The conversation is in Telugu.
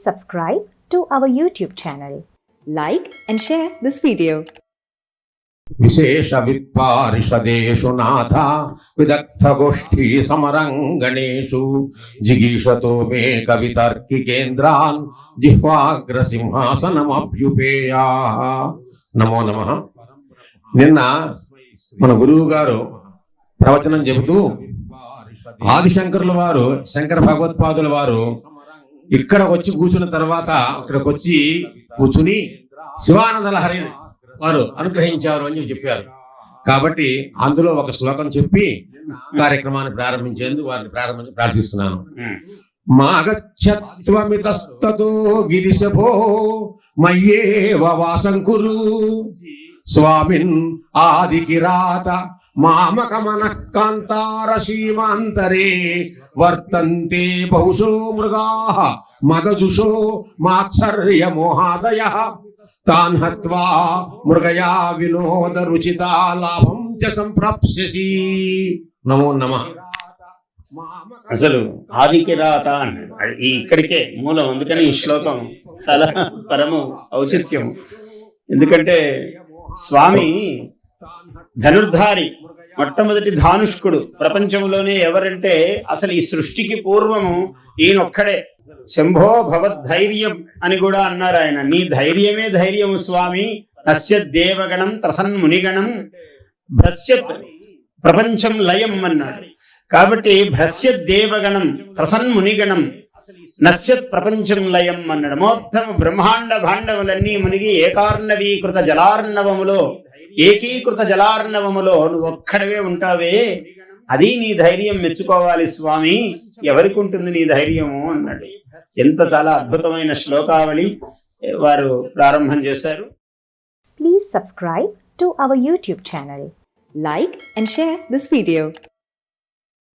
subscribe to our YouTube channel. Like and share this video. విశేష విత్పారిషదేషు నాథ విదగ్ధ గోష్ఠీ సమరంగణేషు జిగీషతో మే కవితర్కి కేంద్రాన్ జిహ్వాగ్ర సింహాసనమభ్యుపేయా నమో నమ నిన్న మన గురువు గారు ప్రవచనం చెబుతూ ఆదిశంకరుల వారు శంకర భగవత్పాదుల వారు ఇక్కడ వచ్చి కూర్చున్న తర్వాత ఇక్కడికి వచ్చి కూర్చుని శివానంద లహరి వారు అనుగ్రహించారు అని చెప్పారు. కాబట్టి అందులో ఒక శ్లోకం చెప్పి కార్యక్రమాన్ని ప్రారంభించేందుకు వారిని ప్రారంభించి ప్రార్థిస్తున్నాను. మాగచ్చత్వమితస్తతో గిరిశభో మయ్యేవ వాసం కురు స్వామిన్ ఆది కిరాత మామకమన కాంతార సీమాంతరే వర్తంతే బహుశో మృగా మదజుషో మాత్సర్య మోహాదయ తాన్ హత్వా మృగయా వినోద రుచిత లాభం చ సంప్రాప్స్యసి. నమో నమ. అసలు ఆదికిరాత అన్నాడు ఇక్కడికే మూలం అందుకని ఈ శ్లోకం చాలా పరము ఔచిత్యం. ఎందుకంటే స్వామి ధనుర్ధారి మొట్టమొదటి ధానుష్కుడు ప్రపంచంలోనే ఎవరంటే అసలు ఈ సృష్టికి పూర్వము ఈయనొక్కడే. శంభో భవద్ధైర్యం అని కూడా అన్నారు ఆయన. నీ ధైర్యమే ధైర్యము స్వామి. నస్య దేవగణం త్రసన్ మునిగణం భ్రశ్యత్ ప్రపంచం లయం అన్నాడు. కాబట్టి భ్రస్య దేవగణం ప్రసన్ మునిగణం నశ్యత్ ప్రపంచం లయం అన్నాడు. మొత్తం బ్రహ్మాండ భాండవులన్నీ మునిగి ఏకార్ణవీకృత జలార్ణవములో ఏకీకృత జలార్ణవములో నువ్వు ఒక్కడవే ఉంటావే. అది నీ ధైర్యం మెచ్చుకోవాలి స్వామి. ఎవరికి ఉంటుంది నీ ధైర్యము అన్నాడు. ఎంత చాలా అద్భుతమైన శ్లోకావళి వారు ప్రారంభం చేశారు. Please subscribe to our YouTube channel like and share this video